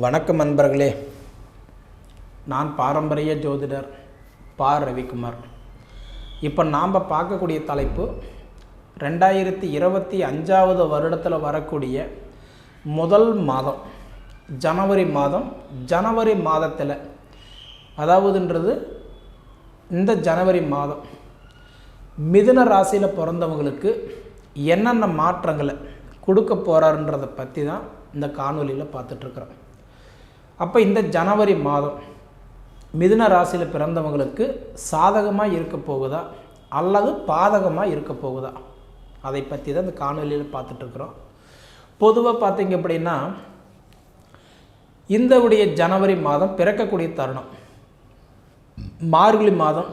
வணக்கம் நண்பர்களே. நான் பாரம்பரிய ஜோதிடர் பா ரவிக்குமார். இப்போ நாம் பார்க்கக்கூடிய தலைப்பு ரெண்டாயிரத்தி இருபத்தி அஞ்சாவது வருடத்தில் வரக்கூடிய முதல் மாதம். ஜனவரி மாதம் ஜனவரி மாதத்தில். அதாவதுன்றது இந்த ஜனவரி மாதம். மிதுன ராசியில் பிறந்தவங்களுக்கு என்னென்ன மாற்றங்களை கொடுக்க போகிறாருன்றதை பற்றி தான் இந்த காணொலியில் பார்த்துட்ருக்குறோம் அப்போ இந்த ஜனவரி மாதம் மிதுன ராசியில் பிறந்தவங்களுக்கு சாதகமாக இருக்க போகுதா? அல்லது பாதகமாக இருக்க போகுதா? அதை பற்றி தான் இந்த காணொலியில் பார்த்துட்ருக்குறோம் பொதுவாக பார்த்தீங்க அப்படின்னா இந்த உடைய ஜனவரி மாதம் பிறக்கக்கூடிய தருணம். மார்கழி மாதம்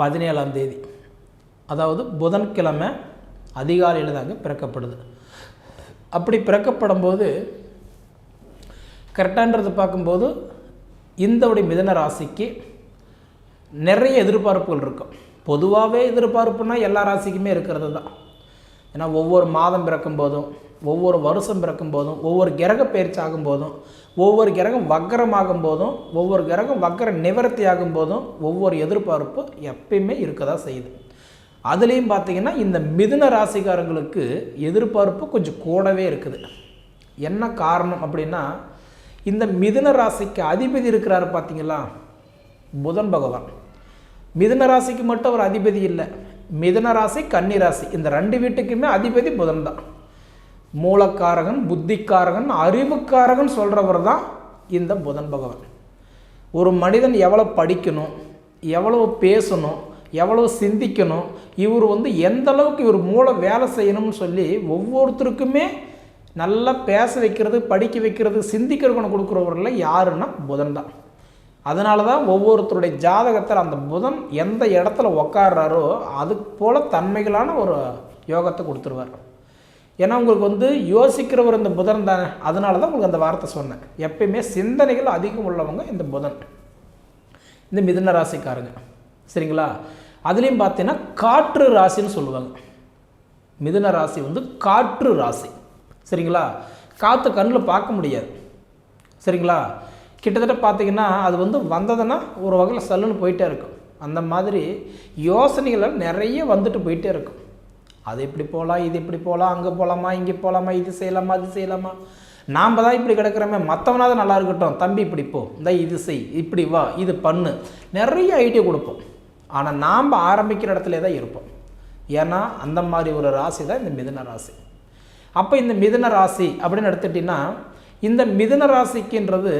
பதினேழாம் தேதி. அதாவது புதன்கிழமை அதிகாலையில் தாங்க பிறக்கப்படுது. அப்படி பிறக்கப்படும் போது கரெக்டான்றது பார்க்கும்போது இந்த உடைய மிதன ராசிக்கு நிறைய எதிர்பார்ப்புகள் இருக்கும். பொதுவாகவே எதிர்பார்ப்புனா எல்லா ராசிக்குமே இருக்கிறது தான். ஏன்னா ஒவ்வொரு மாதம் பிறக்கும் போதும் ஒவ்வொரு வருஷம் பிறக்கும் போதும் ஒவ்வொரு கிரக பயிற்சி ஆகும் போதும் ஒவ்வொரு கிரகம் வக்கரமாகும் போதும் ஒவ்வொரு கிரகம் வக்கர நிவர்த்தி ஆகும் போதும் ஒவ்வொரு எதிர்பார்ப்பு எப்பயுமே இருக்க தான் செய்யுது. அதுலேயும் பார்த்தீங்கன்னா இந்த மிதுன ராசிக்காரங்களுக்கு எதிர்பார்ப்பு கொஞ்சம் கூடவே இருக்குது. என்ன காரணம் அப்படின்னா இந்த மிதுன ராசிக்கு அதிபதி இருக்கிறாரு பார்த்தீங்களா? புதன் பகவான். மிதுன ராசிக்கு மட்டும் அவர் அதிபதி இல்லை. மிதுன ராசி கன்னி ராசி. இந்த ரெண்டு வீட்டுக்குமே அதிபதி புதன் தான். மூலக்காரகன் புத்திக்காரகன் அறிவுக்காரகன் சொல்கிறவர் தான் இந்த புதன் பகவான். ஒரு மனிதன் எவ்வளோ படிக்கணும் எவ்வளோ பேசணும் எவ்வளோ சிந்திக்கணும் இவர் வந்து எந்த அளவுக்கு இவர் மூளை வேலை செய்யணும்னு சொல்லி ஒவ்வொருத்தருக்குமே நல்லா பேச வைக்கிறது படிக்க வைக்கிறது சிந்திக்கிற குணம் கொடுக்குறவரில் யாருன்னா புதன் தான். அதனால தான் ஒவ்வொருத்தருடைய ஜாதகத்தில் அந்த புதன் எந்த இடத்துல உக்காடுறாரோ அது போல் தன்மைகளான ஒரு யோகத்தை கொடுத்துருவார். ஏன்னா உங்களுக்கு வந்து யோசிக்கிறவர் இந்த புதன் தானே. அதனால தான் உங்களுக்கு அந்த வார்த்தை சொன்னேன். எப்பயுமே சிந்தனைகள் அதிகம் உள்ளவங்க இந்த புதன். இந்த மிதுன ராசிக்காரங்க. சரிங்களா? அதுலேயும் பார்த்தீங்கன்னா காற்று ராசின்னு சொல்லுவாங்க. மிதுன ராசி வந்து காற்று ராசி. சரிங்களா? காற்று கண்ணில் பார்க்க முடியாது. சரிங்களா? கிட்டத்தட்ட பார்த்தீங்கன்னா அது வந்து வந்ததுன்னா ஒரு வகையில் சல்லுன்னு போயிட்டே இருக்கும். அந்த மாதிரி யோசனைகள் நிறைய வந்துட்டு போயிட்டே இருக்கும். அது இப்படி போகலாம் இது இப்படி போகலாம் அங்கே போகலாமா இங்கே போகலாமா இது செய்யலாமா அது செய்யலாமா? நாம் தான் இப்படி கிடக்கிறோமே மற்றவனாவது நல்லா இருக்கட்டும். தம்பி இப்படி போ இந்த இது செய் இப்படி வா இது பண்ணு. நிறைய ஐடியா கொடுப்போம். ஆனால் நாம் ஆரம்பிக்கிற இடத்துல தான் இருப்போம். ஏன்னா அந்த மாதிரி ஒரு ராசி தான் இந்த மிதன ராசி. அப்போ இந்த மிதுன ராசி அப்படின்னு எடுத்துட்டிங்கன்னா இந்த மிதுன ராசிக்குன்றது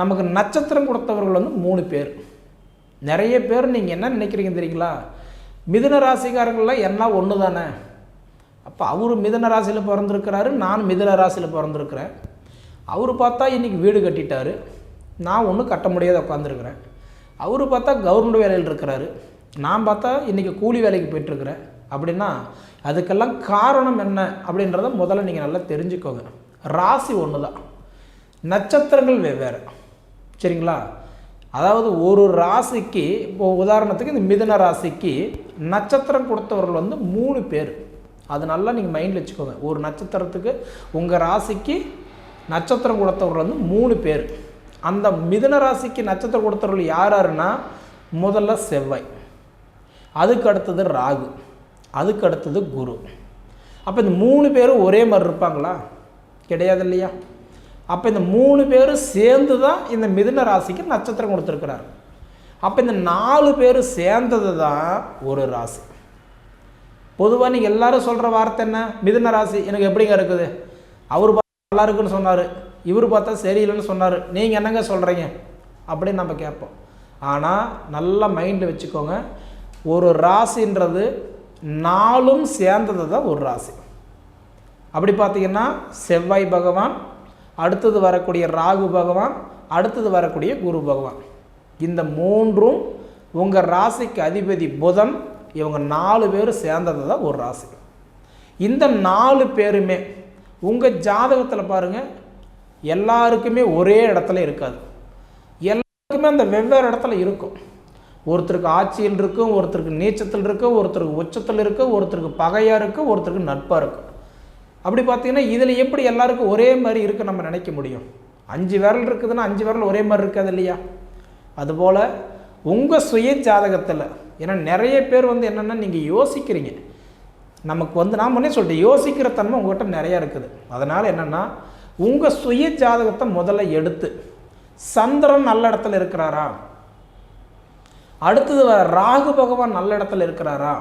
நமக்கு நட்சத்திரம் கொடுத்தவர்கள் வந்து மூணு பேர். நிறைய பேர் நீங்கள் என்ன நினைக்கிறீங்க தெரியுங்களா? மிதுன ராசிக்காரர்கள்லாம் எல்லாம் ஒன்று தானே. அப்போ அவர் மிதுன ராசியில் பிறந்திருக்கிறாரு நான் மிதுன ராசியில் பிறந்திருக்கிறேன். அவர் பார்த்தா இன்றைக்கி வீடு கட்டிட்டாரு. நான் ஒன்றும் கட்ட முடியாத உட்காந்துருக்குறேன் அவர் பார்த்தா கவர்மெண்ட் வேலையில் இருக்கிறாரு. நான் பார்த்தா இன்றைக்கி கூலி வேலைக்கு போயிட்டுருக்கிறேன் அப்படின்னா அதுக்கெல்லாம் காரணம் என்ன அப்படின்றத முதல்ல நீங்கள் நல்லா தெரிஞ்சுக்கோங்க. ராசி ஒன்று தான் நட்சத்திரங்கள் வெவ்வேறு. சரிங்களா? அதாவது ஒரு ராசிக்கு இப்போ உதாரணத்துக்கு இந்த மிதன ராசிக்கு நட்சத்திரம் கொடுத்தவர்கள் வந்து மூணு பேர். அது நல்லா நீங்கள் மைண்டில் வச்சுக்கோங்க. ஒரு நட்சத்திரத்துக்கு உங்கள் ராசிக்கு நட்சத்திரம் கொடுத்தவர்கள் வந்து மூணு பேர். அந்த மிதுன ராசிக்கு நட்சத்திரம் கொடுத்தவர்கள் யார் யாருன்னா முதல்ல செவ்வாய். அதுக்கு அடுத்தது ராகு. அதுக்கு அடுத்தது குரு. அப்போ இந்த மூணு பேரும் ஒரே மாதிரி இருப்பாங்களா? கிடையாது இல்லையா அப்போ இந்த மூணு பேரும் சேர்ந்து தான் இந்த மிதுன ராசிக்கு நட்சத்திரம் கொடுத்துருக்கிறார். அப்போ இந்த நாலு பேர் சேர்ந்தது தான் ஒரு ராசி. பொதுவாக நீங்கள் எல்லாரும் சொல்கிற வார்த்தை என்ன? மிதுன ராசி எனக்கு எப்படிங்க இருக்குது? அவர் பார்த்தா நல்லா இருக்குன்னு சொன்னார். இவர் பார்த்தா சரியில்லைன்னு சொன்னார். நீங்கள் என்னங்க சொல்கிறீங்க அப்படின்னு நம்ம கேட்போம். ஆனால் நல்லா மைண்டில் வச்சுக்கோங்க. ஒரு ராசின்றது நாலும் சேர்ந்தது தான் ஒரு ராசி. அப்படி பார்த்தீங்கன்னா செவ்வாய் பகவான் அடுத்தது வரக்கூடிய ராகு பகவான் அடுத்தது வரக்கூடிய குரு பகவான். இந்த மூன்றும் உங்கள் ராசிக்கு அதிபதி புதன் இவங்க நாலு பேர் சேர்ந்தது தான் ஒரு ராசி. இந்த நாலு பேருமே உங்கள் ஜாதகத்தில் பாருங்கள் எல்லாருக்குமே ஒரே இடத்துல இருக்காது. எல்லாருக்குமே அந்த வெவ்வேறு இடத்துல இருக்கும். ஒருத்தருக்கு ஆட்சியில் இருக்கும் ஒருத்தருக்கு நீச்சத்தில் இருக்கும் ஒருத்தருக்கு உச்சத்தில் இருக்கும் ஒருத்தருக்கு பகையாக இருக்கும் ஒருத்தருக்கு நட்பாக இருக்கும். அப்படி பார்த்தீங்கன்னா இதில் எப்படி எல்லாருக்கும் ஒரே மாதிரி இருக்க நம்ம நினைக்க முடியும்? அஞ்சு விரல் இருக்குதுன்னா அஞ்சு விரல் ஒரே மாதிரி இருக்காது இல்லையா? அதுபோல் உங்கள் சுய ஜாதகத்தில் ஏன்னா நிறைய பேர் வந்து என்னென்னா நீங்கள் யோசிக்கிறீங்க. நமக்கு வந்து நான் முன்னே சொல்லிட்டேன் யோசிக்கிற தன்மை உங்கள்கிட்ட நிறையா இருக்குது. அதனால் என்னென்னா உங்கள் சுய ஜாதகத்தை முதல்ல எடுத்து சந்திரன் நல்ல இடத்துல இருக்கிறாரா? அடுத்தது ராகு பகவான் நல்ல இடத்துல இருக்கிறாரா?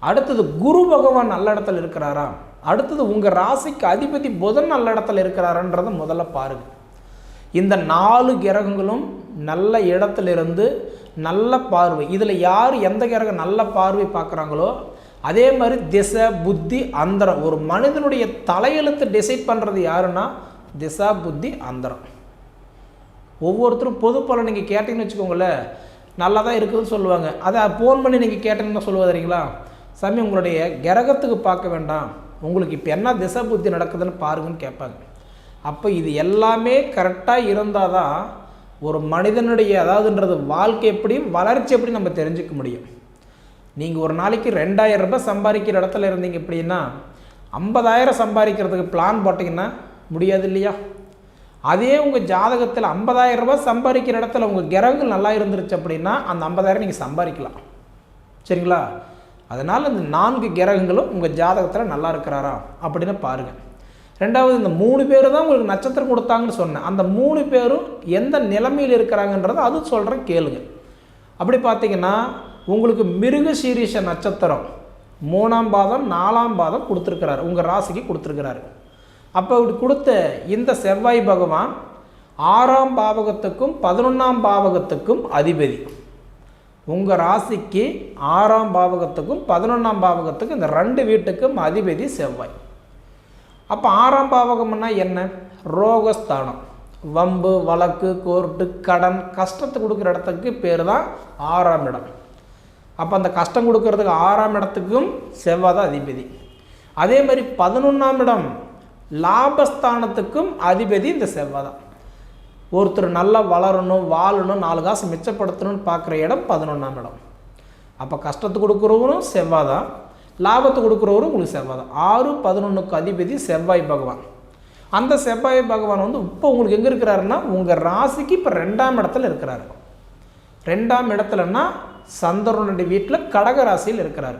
அடுத்தது குரு பகவான் நல்ல இடத்துல இருக்கிறாரா? அடுத்தது உங்கள் ராசிக்கு அதிபதி புதன் நல்ல இடத்துல இருக்கிறாரான்றதை முதல்ல பாருங்கள் இந்த நாலு கிரகங்களும் நல்ல இடத்துல இருந்து நல்ல பார்வை. இதில் யார் எந்த கிரகம் நல்ல பார்வை பார்க்குறாங்களோ அதே மாதிரி திசை புத்தி அந்தரம். ஒரு மனிதனுடைய தலையெழுத்து டிசைட் பண்ணுறது யாருன்னா திசா புத்தி அந்தரம். ஒவ்வொருத்தரும் பொது பலன் நீங்கள் கேட்டிங்கன்னு வச்சுக்கோங்களேன். நல்லா தான் இருக்குதுன்னு சொல்லுவாங்க. அதை ஃபோன் பண்ணி நீங்கள் கேட்டீங்கன்னா சொல்லுவது சாமி உங்களுடைய கிரகத்துக்கு பார்க்க வேண்டாம். உங்களுக்கு இப்போ என்ன திசை புத்தி நடக்குதுன்னு பாருங்கன்னு கேட்பாங்க. அப்போ இது எல்லாமே கரெக்டாக இருந்தால் தான் ஒரு மனிதனுடைய அதாவதுன்றது வாழ்க்கை எப்படி வளர்ச்சி எப்படி நம்ம தெரிஞ்சுக்க முடியும். நீங்கள் ஒரு நாளைக்கு ரெண்டாயிரம் ரூபாய் சம்பாதிக்கிற இடத்துல இருந்தீங்க எப்படின்னா ஐம்பதாயிரம் சம்பாதிக்கிறதுக்கு பிளான் போட்டிங்கன்னா முடியாது இல்லையா? அதே உங்கள் ஜாதகத்தில் ஐம்பதாயிரம் ரூபாய் சம்பாதிக்கிற இடத்துல உங்கள் கிரகங்கள் நல்லா இருந்துருச்சு அப்படின்னா அந்த ஐம்பதாயிரம் நீங்கள் சம்பாதிக்கலாம். சரிங்களா? அதனால் இந்த நான்கு கிரகங்களும் உங்கள் ஜாதகத்தில் நல்லா இருக்கிறாரா அப்படின்னு பாருங்கள் ரெண்டாவது இந்த மூணு பேர் தான் உங்களுக்கு நட்சத்திரம் கொடுத்தாங்கன்னு சொன்னேன். அந்த மூணு பேரும் எந்த நிலைமையில் இருக்கிறாங்கன்றதை அது சொல்கிறேன் கேளுங்க. அப்படி பார்த்தீங்கன்னா உங்களுக்கு மிருக சீரிஷ நட்சத்திரம் மூணாம் பாதம் நாலாம் பாதம் கொடுத்துருக்கிறாரு. உங்கள் ராசிக்கு கொடுத்துருக்கிறாரு. அப்போ இப்படி கொடுத்த இந்த செவ்வாய் பகவான் ஆறாம் பாவகத்துக்கும் பதினொன்றாம் பாவகத்துக்கும் அதிபதி. உங்கள் ராசிக்கு ஆறாம் பாவகத்துக்கும் பதினொன்றாம் பாவகத்துக்கும் இந்த ரெண்டு வீட்டுக்கும் அதிபதி செவ்வாய். அப்போ ஆறாம் பாவகம்னா என்ன? ரோகஸ்தானம். வம்பு வழக்கு கோர்ட்டு கடன் கஷ்டத்தை கொடுக்குற இடத்துக்கு பேர் தான் ஆறாம் இடம். அப்போ அந்த கஷ்டம் கொடுக்கறதுக்கு ஆறாம் இடத்துக்கும் செவ்வாய் தான் அதிபதி. அதே மாதிரி பதினொன்றாம் இடம் லாபஸ்தானத்துக்கும் அதிபதி இந்த செவ்வாய் தான். ஒருத்தர் நல்லா வளரணும் வாழணும் நாலு காசு மிச்சப்படுத்தணும்னு பார்க்குற இடம் பதினொன்றாம் இடம். அப்போ கஷ்டத்தை கொடுக்குறவரும் செவ்வாய் தான். லாபத்தை கொடுக்குறவரும் உங்களுக்கு செவ்வாய் தான். ஆறு பதினொன்றுக்கு அதிபதி செவ்வாய் பகவான். அந்த செவ்வாய் பகவான் வந்து இப்போ உங்களுக்கு எங்கே இருக்கிறாருன்னா உங்கள் ராசிக்கு இப்போ ரெண்டாம் இடத்துல இருக்கிறாரு. ரெண்டாம் இடத்துலன்னா சந்திரனுடைய வீட்டில் கடக ராசியில் இருக்கிறார்.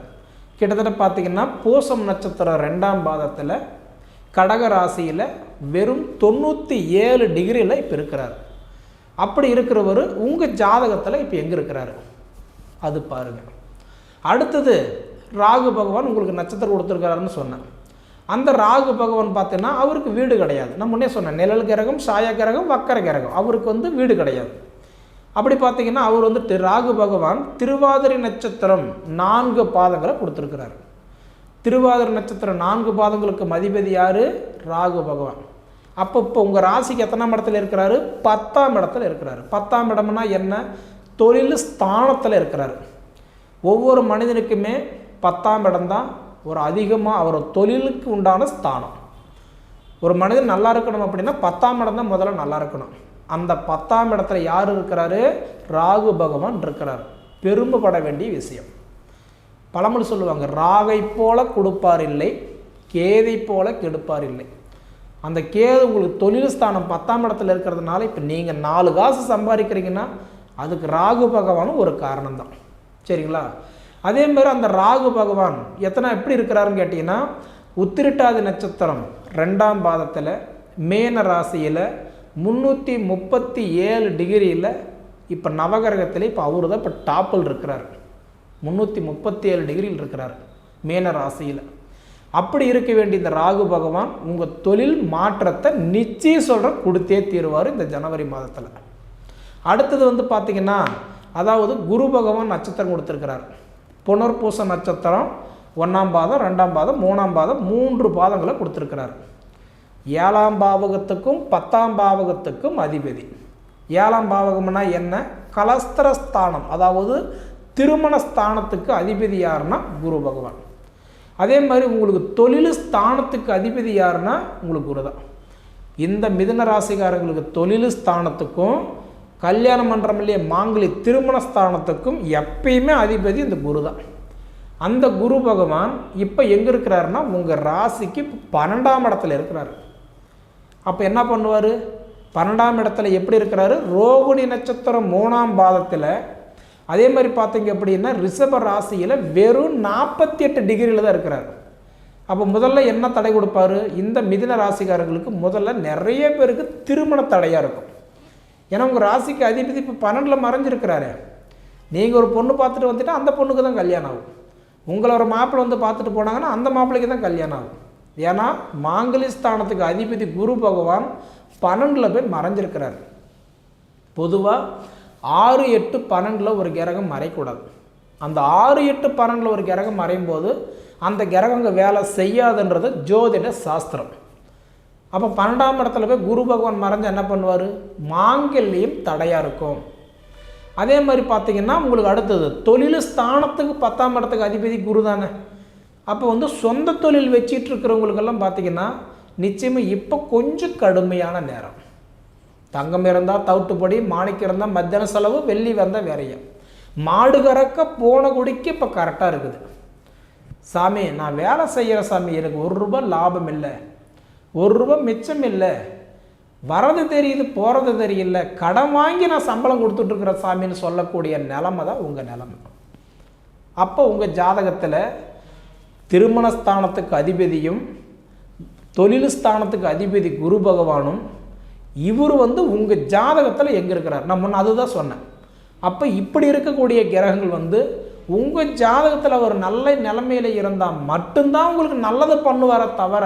கிட்டத்தட்ட பார்த்தீங்கன்னா பூசம் நட்சத்திரம் ரெண்டாம் பாதத்தில் கடக ராசியில் வெறும் தொண்ணூற்றி ஏழு டிகிரியில் இப்போ இருக்கிறார். அப்படி இருக்கிறவர் உங்கள் ஜாதகத்தில் இப்போ எங்கே இருக்கிறாரு? அது பாருங்கள் அடுத்தது ராகு பகவான் உங்களுக்கு நட்சத்திரம் கொடுத்துருக்காருன்னு சொன்னேன். அந்த ராகு பகவான் பார்த்தீங்கன்னா அவருக்கு வீடு கிடையாது. நான் முன்னே சொன்னேன் நிழல் கிரகம் சாய கிரகம் வக்கர கிரகம் அவருக்கு வந்து வீடு கிடையாது. அப்படி பார்த்தீங்கன்னா அவர் வந்துட்டு ராகு பகவான் திருவாதிரை நட்சத்திரம் நான்கு பாதங்களை கொடுத்துருக்கிறார். திருவாதிர நட்சத்திரம் நான்கு பாதங்களுக்கு மதிபதி யார்? ராகு பகவான். அப்போ இப்போ உங்கள் ராசிக்கு எத்தனாம் இடத்துல இருக்கிறாரு? பத்தாம் இடத்துல இருக்கிறாரு. பத்தாம் இடம்னா என்ன? தொழில் ஸ்தானத்தில் இருக்கிறாரு. ஒவ்வொரு மனிதனுக்குமே பத்தாம் இடம்தான் ஒரு அதிகமாக அவர் தொழிலுக்கு உண்டான ஸ்தானம். ஒரு மனிதன் நல்லா இருக்கணும் அப்படின்னா பத்தாம் இடம் தான் முதல்ல நல்லா இருக்கணும். அந்த பத்தாம் இடத்துல யார் இருக்கிறாரு? ராகு பகவான் இருக்கிறார். பெருமைப்பட வேண்டிய விஷயம். பழமொழி சொல்லுவாங்க ராகை போல கொடுப்பார் இல்லை கேதை போல கெடுப்பார் இல்லை அந்த கேது உங்களுக்கு தொழில் ஸ்தானம் பத்தாம் இடத்துல இருக்கிறதுனால இப்போ நீங்கள் நாலு காசு சம்பாதிக்கிறீங்கன்னா அதுக்கு ராகு பகவானும் ஒரு காரணம் தான் சரிங்களா? அதே மாதிரி அந்த ராகு பகவான் எத்தனை எப்படி இருக்கிறாருன்னு கேட்டிங்கன்னா உத்திரட்டாதி நட்சத்திரம் ரெண்டாம் பாதத்தில் மேன ராசியில் முந்நூற்றி முப்பத்தி ஏழு டிகிரியில் இப்போ நவகிரகத்தில் இப்போ அவரு தான் இப்போ டாப்பில் இருக்கிறார். முந்நூற்றி முப்பத்தி ஏழு டிகிரியில் இருக்கிறார். மேன ராசியில். அப்படி இருக்க வேண்டிய இந்த ராகு பகவான் உங்கள் தொழில் மாற்றத்தை நிச்சயம் சொல்கிற கொடுத்தே தீருவார் இந்த ஜனவரி மாதத்தில். அடுத்தது வந்து பார்த்திங்கன்னா அதாவது குரு பகவான் நட்சத்திரம் கொடுத்துருக்கிறார். புனர்பூச நட்சத்திரம் ஒன்றாம் பாதம் ரெண்டாம் பாதம் மூணாம் பாதம் மூன்று பாதங்களை கொடுத்துருக்கிறார். ஏழாம் பாவகத்துக்கும் பத்தாம் பாவகத்துக்கும் அதிபதி. ஏழாம் பாவகம்னா என்ன? கலஸ்திரஸ்தானம். அதாவது திருமண ஸ்தானத்துக்கு அதிபதி யாருன்னா குரு பகவான். அதே மாதிரி உங்களுக்கு தொழில் ஸ்தானத்துக்கு அதிபதி யாருன்னா உங்களுக்கு குரு தான். இந்த மிதுன ராசிக்காரங்களுக்கு தொழில் ஸ்தானத்துக்கும் கல்யாணம் மன்றம் இல்லையே மாங்கலி திருமண ஸ்தானத்துக்கும் எப்பயுமே அதிபதி இந்த குரு தான். அந்த குரு பகவான் இப்போ எங்கே இருக்கிறாருன்னா உங்கள் ராசிக்கு பன்னெண்டாம் இடத்துல இருக்கிறாரு. அப்போ என்ன பண்ணுவார்? பன்னெண்டாம் இடத்துல எப்படி இருக்கிறாரு? ரோகிணி நட்சத்திரம் மூணாம் பாதத்தில் அதே மாதிரி பார்த்தீங்க அப்படின்னா ரிஷப ராசியில் வெறும் நாற்பத்தி எட்டு டிகிரியில் தான் இருக்கிறார். அப்போ முதல்ல என்ன தடை கொடுப்பாரு? இந்த மிதின ராசிக்காரர்களுக்கு முதல்ல நிறைய பேருக்கு திருமண தடையாக இருக்கும். ஏன்னா உங்கள் ராசிக்கு அதிபதி இப்போ பன்னெண்டில் மறைஞ்சிருக்கிறாரு. நீங்கள் ஒரு பொண்ணு பார்த்துட்டு வந்துட்டு அந்த பொண்ணுக்கு தான் கல்யாணம் ஆகும். உங்களை ஒரு மாப்பிள்ளை வந்து பார்த்துட்டு போனாங்கன்னா அந்த மாப்பிள்ளைக்கு தான் கல்யாணம் ஆகும். ஏன்னா மாங்கலிஸ்தானத்துக்கு அதிபதி குரு பகவான் பன்னெண்டில் போய் மறைஞ்சிருக்கிறார். பொதுவாக ஆறு எட்டு பன்னெண்டில் ஒரு கிரகம் மறைக்கூடாது அந்த ஆறு எட்டு பன்னெண்டில் ஒரு கிரகம் மறையும் போது அந்த கிரகங்க வேலை செய்யாதுன்றது ஜோதிட சாஸ்திரம். அப்போ பன்னெண்டாம் இடத்துல போய் குரு பகவான் மறைஞ்சு என்ன பண்ணுவார்? மாங்கல்யம் தடையாக இருக்கும். அதே மாதிரி பார்த்தீங்கன்னா உங்களுக்கு அடுத்தது தொழில் ஸ்தானத்துக்கு பத்தாம் இடத்துக்கு அதிபதி குரு தானே. அப்போ வந்து சொந்த தொழில் வச்சிட்டு இருக்கிறவங்களுக்கெல்லாம் பார்த்தீங்கன்னா நிச்சயமாக இப்போ கொஞ்சம் கடுமையான நேரம். தங்கம் இருந்தால் தவிட்டுப்படி மாணிக்கம் இருந்தால் மத்தியான செலவு வெள்ளி வந்தால் வேறையும் மாடு கறக்க போன குடிக்கு இப்போ கரெக்டாக இருக்குது. சாமி நான் வேலை செய்கிற சாமி எனக்கு ஒரு ரூபாய் லாபம் இல்லை. ஒரு ரூபாய் மிச்சம் இல்லை. வரது தெரியுது போகிறது தெரியல. கடன் வாங்கி நான் சம்பளம் கொடுத்துட்ருக்குற சாமின்னு சொல்லக்கூடிய நிலமை தான் உங்கள் நிலமை. அப்போ உங்கள் ஜாதகத்தில் திருமண ஸ்தானத்துக்கு அதிபதியும் தொழில் ஸ்தானத்துக்கு அதிபதி குரு பகவானும் இவர் வந்து உங்கள் ஜாதகத்தில் எங்கே இருக்கிறார்? நான் முன்ன அதுதான் சொன்னேன். அப்போ இப்படி இருக்கக்கூடிய கிரகங்கள் வந்து உங்கள் ஜாதகத்தில் ஒரு நல்ல நிலைமையில் இருந்தால் மட்டும்தான் உங்களுக்கு நல்லது பண்ணுவார தவிர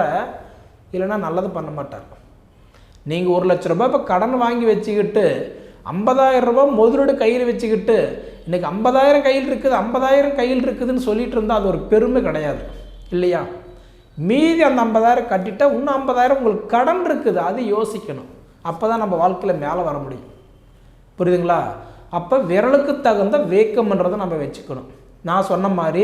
இல்லைன்னா நல்லது பண்ண மாட்டார். நீங்கள் ஒரு லட்ச ரூபாய் இப்போ கடன் வாங்கி வச்சுக்கிட்டு ஐம்பதாயிரம் ரூபாய் முதலீடு கையில் வச்சுக்கிட்டு இன்றைக்கி ஐம்பதாயிரம் கையில் இருக்குது ஐம்பதாயிரம் கையில் இருக்குதுன்னு சொல்லிட்டு இருந்தால் அது ஒரு பெருமை கிடையாது. இல்லையா? மீதி அந்த ஐம்பதாயிரம் கட்டிட்டால் இன்னும் ஐம்பதாயிரம் உங்களுக்கு கடன் இருக்குது அது யோசிக்கணும். அப்போ தான் நம்ம வாழ்க்கையில் மேலே வர முடியும். புரியுதுங்களா? அப்போ விரலுக்கு தகுந்த வேக்கம்ன்றதை நம்ம வச்சுக்கணும். நான் சொன்ன மாதிரி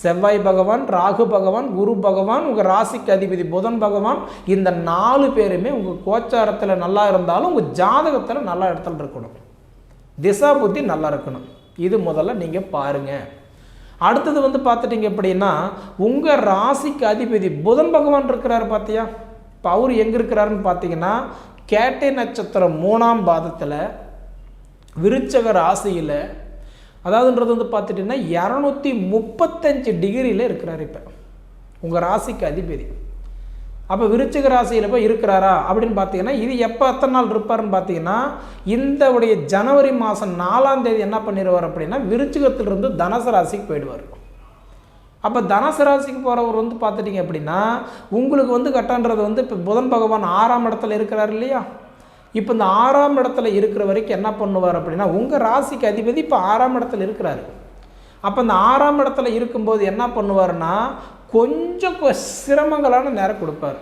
செவ்வாய் பகவான் ராகு பகவான் குரு பகவான் உங்கள் ராசிக்கு அதிபதி புதன் பகவான் இந்த நாலு பேருமே உங்கள் கோச்சாரத்தில் நல்லா இருந்தாலும் உங்கள் ஜாதகத்தில் நல்லா இடத்துல இருக்கணும். திசா புத்தி நல்லா இருக்கணும். இது முதல்ல நீங்கள் பாருங்கள் அடுத்தது வந்து பார்த்துட்டிங்க அப்படின்னா உங்கள் ராசிக்கு அதிபதி புதன் பகவான் இருக்கிறாரு பார்த்தியா இப்போ அவர் எங்கே இருக்கிறாருன்னு பார்த்தீங்கன்னா கேட்டை நட்சத்திரம் மூணாம் பாதத்தில் விருச்சக ராசியில் அதாவதுன்றது வந்து பார்த்துட்டிங்கன்னா இரநூத்தி முப்பத்தஞ்சு டிகிரியில் இருக்கிறார் இப்போ. உங்கள் ராசிக்கு அதிபதி. அப்போ விருச்சிக ராசியில் போய் இருக்கிறாரா? அப்படின்னு பார்த்தீங்கன்னா இது எப்போ எத்தனை நாள் இருப்பாருன்னு பார்த்தீங்கன்னா இந்த உடைய ஜனவரி மாதம் நாலாம் தேதி என்ன பண்ணிடுவார் அப்படின்னா விருச்சிகத்திலிருந்து தனுசு ராசிக்கு போயிடுவார். அப்போ தனுசு ராசிக்கு போகிறவர் வந்து பார்த்துட்டிங்க அப்படின்னா உங்களுக்கு வந்து கட்டன்றது வந்து இப்போ புதன் பகவான் ஆறாம் இடத்துல இருக்கிறார் இல்லையா? இப்போ இந்த ஆறாம் இடத்துல இருக்கிற வரைக்கும் என்ன பண்ணுவார் அப்படின்னா உங்கள் ராசிக்கு அதிபதி இப்போ ஆறாம் இடத்துல இருக்கிறாரு. அப்போ இந்த ஆறாம் இடத்துல இருக்கும்போது என்ன பண்ணுவார்னா கொஞ்சம் சிரமங்களான நேரம் கொடுப்பார்.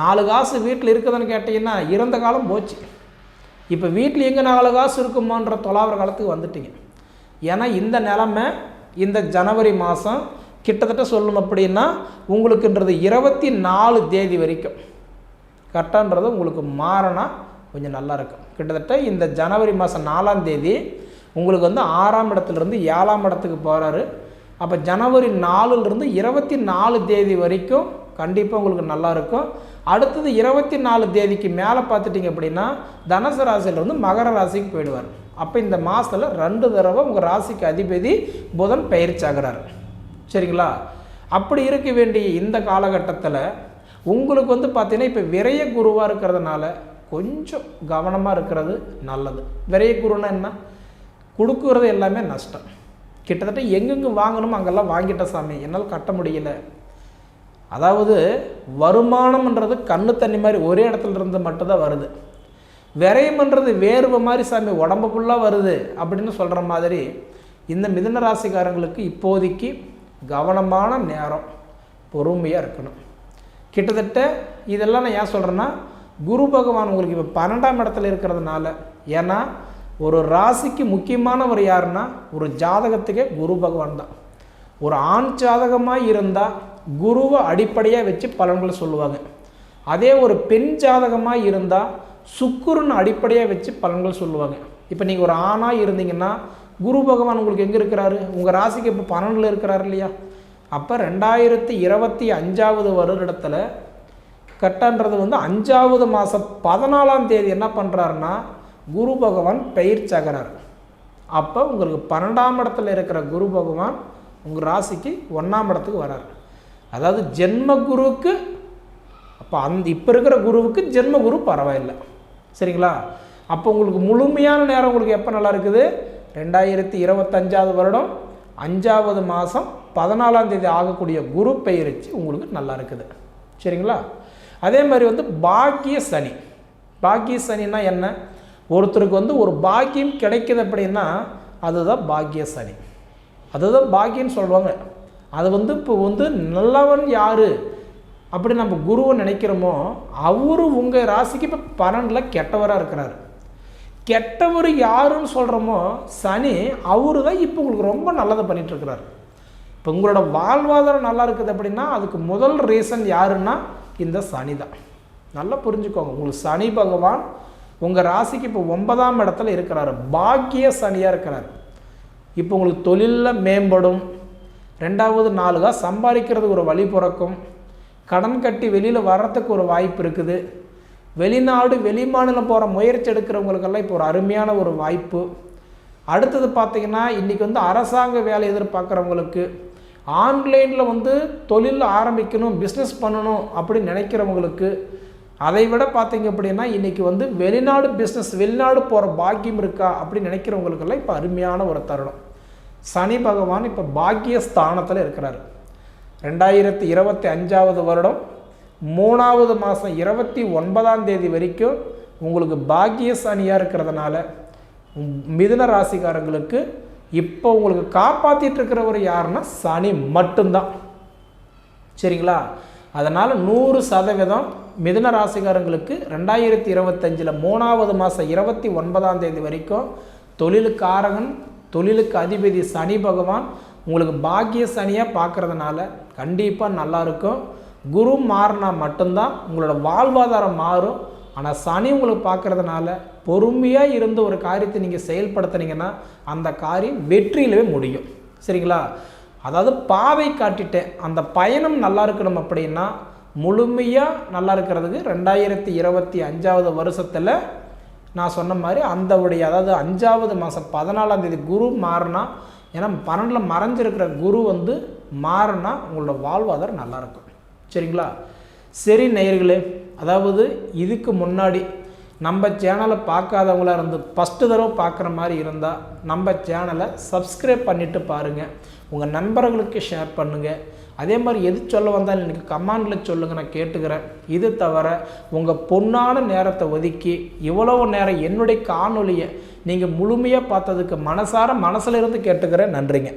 நாலு காசு வீட்டில் இருக்குதுன்னு கேட்டிங்கன்னா இறந்த காலம் போச்சு. இப்போ வீட்டில் எங்கே நாலு காசு இருக்குமான்ற தொலாவிற காலத்துக்கு வந்துட்டீங்க. ஏன்னா இந்த நிலமை இந்த ஜனவரி மாதம் கிட்டத்தட்ட சொல்லணும் அப்படின்னா உங்களுக்குன்றது இருபத்தி நாலு தேதி வரைக்கும். கரெக்டான்றது உங்களுக்கு மாறினா கொஞ்சம் நல்லா இருக்கும். கிட்டத்தட்ட இந்த ஜனவரி மாதம் நாலாம் தேதி உங்களுக்கு வந்து ஆறாம் இடத்துலேருந்து ஏழாம் இடத்துக்கு போகிறாரு அப்போ ஜனவரி நாலுலேருந்து இருபத்தி நாலு தேதி வரைக்கும் கண்டிப்பாக உங்களுக்கு நல்லா இருக்கும். அடுத்தது இருபத்தி நாலு தேதிக்கு மேலே பார்த்துட்டிங்க அப்படின்னா தனுசு ராசியிலேருந்து மகர ராசிக்கு போயிடுவார். அப்போ இந்த மாதத்தில் ரெண்டு தடவை உங்கள் ராசிக்கு அதிபதி புதன் பயிற்சி ஆகிறாரு சரிங்களா? அப்படி இருக்க வேண்டிய இந்த காலகட்டத்தில் உங்களுக்கு வந்து பார்த்தீங்கன்னா இப்போ விரைய குருவாக இருக்கிறதுனால கொஞ்சம் கவனமாக இருக்கிறது நல்லது. விரைய குருன்னா என்ன? கொடுக்குறது எல்லாமே நஷ்டம். கிட்டத்தட்ட எங்கெங்கே வாங்கணுமோ அங்கெல்லாம் வாங்கிட்ட சாமி என்னால் கட்ட முடியல. அதாவது வருமானம்ன்றது கண்ணு தண்ணி மாதிரி ஒரே இடத்துல இருந்து மட்டும்தான் வருது. விரயம்ன்றது வேர்வை மாதிரி சாமி உடம்புக்குள்ளே வருது அப்படின்னு சொல்கிற மாதிரி இந்த மிதன ராசிக்காரங்களுக்கு இப்போதைக்கு கவனமான நேரம் பொறுமையாக இருக்கணும். கிட்டத்தட்ட இதெல்லாம் நான் ஏன் சொல்கிறேன்னா குரு பகவான் உங்களுக்கு இப்போ பன்னெண்டாம் இடத்துல இருக்கிறதுனால ஏன்னா ஒரு ராசிக்கு முக்கியமானவர் யாருன்னா ஒரு ஜாதகத்துக்கே குரு பகவான் தான். ஒரு ஆண் ஜாதகமாக இருந்தால் குருவை அடிப்படையாக வச்சு பலன்களை சொல்லுவாங்க. அதே ஒரு பெண் ஜாதகமாக இருந்தால் சுக்குருன்னு அடிப்படையாக வச்சு பலன்கள் சொல்லுவாங்க. இப்போ நீங்கள் ஒரு ஆணாக இருந்தீங்கன்னா குரு பகவான் உங்களுக்கு எங்கே இருக்கிறாரு? உங்கள் ராசிக்கு இப்போ பன்னெண்டில் இருக்கிறாரு இல்லையா? அப்போ ரெண்டாயிரத்தி இருபத்தி அஞ்சாவது வருடத்தில் கட்டன்றது வந்து அஞ்சாவது மாதம் பதினாலாம் தேதி என்ன பண்ணுறாருன்னா குரு பகவான் பெயர் சகரார் அப்போ உங்களுக்கு பன்னெண்டாம் இடத்துல இருக்கிற குரு பகவான் உங்கள் ராசிக்கு ஒன்றாம் இடத்துக்கு வரார். அதாவது ஜென்ம குருவுக்கு அப்போ அந்த இப்போ இருக்கிற குருவுக்கு ஜென்ம குரு பரவாயில்லை. சரிங்களா? அப்போ உங்களுக்கு முழுமையான நேரம் உங்களுக்கு எப்போ நல்லா இருக்குது? ரெண்டாயிரத்தி இருபத்தஞ்சாவது வருடம் அஞ்சாவது மாதம் பதினாலாம் தேதி ஆகக்கூடிய குரு பெயர்ச்சி உங்களுக்கு நல்லா இருக்குது. சரிங்களா? அதே மாதிரி வந்து பாக்கிய சனி. பாக்கிய சனின்னா என்ன? ஒருத்தருக்கு வந்து ஒரு பாக்கியம் கிடைக்கிது அப்படின்னா அதுதான் பாக்கிய சனி. அதுதான் பாக்கியன்னு சொல்லுவாங்க. அது வந்து இப்போ வந்து நல்லவன் யார்? அப்படி நம்ம குருவை நினைக்கிறோமோ அவரு உங்கள் ராசிக்கு இப்போ பன்னெண்டில் கெட்டவராக இருக்கிறார். கெட்டவர் யாருன்னு சொல்கிறோமோ சனி அவரு தான் இப்போ உங்களுக்கு ரொம்ப நல்லதை பண்ணிகிட்ருக்கிறார் இப்போ உங்களோட வாழ்வாதாரம் நல்லா இருக்குது அப்படின்னா அதுக்கு முதல் ரீசன் யாருன்னா இந்த சனி தான். நல்லா புரிஞ்சுக்கோங்க. உங்களுக்கு சனி பகவான் உங்கள் ராசிக்கு இப்போ ஒன்பதாம் இடத்துல இருக்கிறாரு. பாக்கிய சனியாக இருக்கிறார். இப்போ உங்களுக்கு தொழிலில் மேம்படும். ரெண்டாவது நாளுగా சம்பாதிக்கிறதுக்கு ஒரு வழி பிறக்கும். கடன் கட்டி வெளியில் வர்றதுக்கு ஒரு வாய்ப்பு இருக்குது. வெளிநாடு வெளி மாநிலம் போகிற முயற்சி எடுக்கிறவங்களுக்கெல்லாம் இப்போ ஒரு அருமையான ஒரு வாய்ப்பு. அடுத்தது பார்த்திங்கன்னா இன்றைக்கி வந்து அரசாங்க வேலை எதிர்பார்க்குறவங்களுக்கு ஆன்லைனில் வந்து தொழில் ஆரம்பிக்கணும் பிஸ்னஸ் பண்ணணும் அப்படின்னு நினைக்கிறவங்களுக்கு அதை விட பார்த்திங்க அப்படின்னா இன்றைக்கி வந்து வெளிநாடு பிஸ்னஸ் வெளிநாடு போகிற பாக்கியம் இருக்கா அப்படின்னு நினைக்கிறவங்களுக்கெல்லாம் இப்போ அருமையான ஒரு தருணம். சனி பகவான் இப்போ பாக்கிய ஸ்தானத்தில் இருக்கிறார். ரெண்டாயிரத்தி இருபத்தி அஞ்சாவது வருடம் மூணாவது மாதம் இருபத்தி ஒன்பதாம் தேதி வரைக்கும் உங்களுக்கு பாக்கிய சனியாக இருக்கிறதுனால மிதுன ராசிக்காரங்களுக்கு இப்போ உங்களுக்கு காப்பாற்றிட்டு இருக்கிறவர் யாருன்னா சனி மட்டும்தான். சரிங்களா? அதனால் நூறு சதவீதம் மிதுன ராசிக்காரங்களுக்கு ரெண்டாயிரத்தி இருபத்தஞ்சில் மூணாவது மாதம் இருபத்தி ஒன்பதாம் தேதி வரைக்கும் தொழிலுக்காரகன் தொழிலுக்கு அதிபதி சனி பகவான் உங்களுக்கு பாக்கிய சனியாக பார்க்குறதுனால கண்டிப்பாக நல்லாயிருக்கும் குரு மாறினா மட்டும்தான் உங்களோட வாழ்வாதாரம் மாறும். ஆனால் சனி உங்களுக்கு பார்க்குறதுனால பொறுமையாக இருந்த ஒரு காரியத்தை நீங்கள் செயல்படுத்துனீங்கன்னா அந்த காரியம் வெற்றியிலவே முடியும். சரிங்களா? அதாவது பாவை காட்டிட்டேன். அந்த பயணம் நல்லா இருக்கணும் அப்படின்னா முழுமையாக நல்லா இருக்கிறதுக்கு ரெண்டாயிரத்தி இருபத்தி அஞ்சாவது வருஷத்தில் நான் சொன்ன மாதிரி அந்த உடைய அதாவது அஞ்சாவது மாதம் பதினாலாம் தேதி குரு மாறினா ஏன்னா பன்னெண்டில் மறைஞ்சிருக்கிற குரு வந்து மாறினா உங்களோட வாழ்வாதாரம் நல்லாயிருக்கும். சரிங்களா? சரி நேயர்களே அதாவது இதுக்கு முன்னாடி நம்ம சேனலை பார்க்காதவங்களா இருந்து ஃபஸ்ட்டு தடவை பார்க்குற மாதிரி இருந்தால் நம்ம சேனலை சப்ஸ்கிரைப் பண்ணிவிட்டு பாருங்கள் உங்கள் நண்பர்களுக்கு ஷேர் பண்ணுங்கள் அதே மாதிரி எது சொல்ல வந்தாலும் எனக்கு கமாண்டில் சொல்லுங்கள் நான் கேட்டுக்கிறேன். இது தவிர உங்கள் பொன்னான நேரத்தை ஒதுக்கி இவ்வளவு நேரம் என்னுடைய காணொலியை நீங்கள் முழுமையாக பார்த்ததுக்கு மனசார மனசில் இருந்து கேட்டுக்கிறேன். நன்றிங்க.